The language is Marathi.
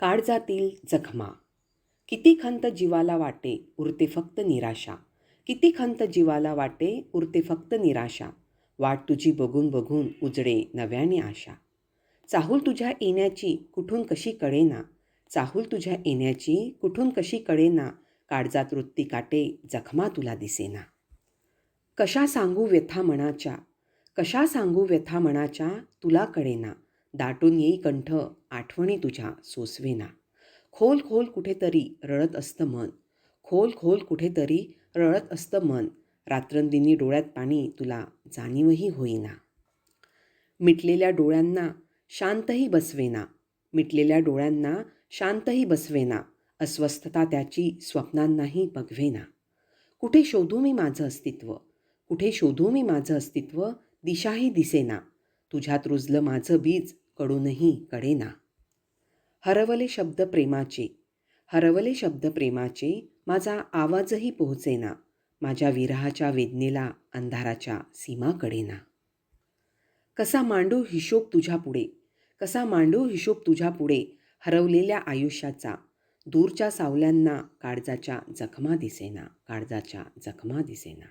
काळजातील जखमा. किती खंत जीवाला वाटे उरते फक्त निराशा. किती खंत जीवाला वाटे उरते फक्त निराशा. वाट तुझी बघून बघून उजडे नव्याने आशा. चाहूल तुझ्या येण्याची कुठून कशी कळेना. चाहूल तुझ्या येण्याची कुठून कशी कळेना. काळजात वृत्ती काटे जखमा तुला दिसेना. कशा सांगू व्यथा मनाच्या. कशा सांगू व्यथा मनाच्या तुला कळेना. दाटून येई कंठ आठवणी तुझ्या सोसवेना. खोल खोल कुठेतरी रळत असतं मन. खोल खोल कुठेतरी रळत असतं मन. रात्रंदिनी डोळ्यात पाणी तुला जाणीवही होईना. मिटलेल्या डोळ्यांना शांतही बसवेना. मिटलेल्या डोळ्यांना शांतही बसवेना. अस्वस्थता त्याची स्वप्नांनाही बघवेना. कुठे शोधू मी माझं अस्तित्व? कुठे शोधू मी माझं अस्तित्व? दिशाही दिसेना. तुझ्यात रुजलं माझं बीज कडूनही कडेना हरवले शब्द प्रेमाचे हरवले शब्द प्रेमाचे माझा आवाजही पोहोचेना माझ्या विरहाच्या वेदनेला अंधाराच्या सीमा कडेना कसा मांडू हिशोब तुझ्या पुढे कसा मांडू हिशोब तुझ्या पुढे हरवलेल्या आयुष्याचा दूरच्या सावल्यांना काळजाच्या जखमा दिसेना काळजाच्या जखमा दिसेना.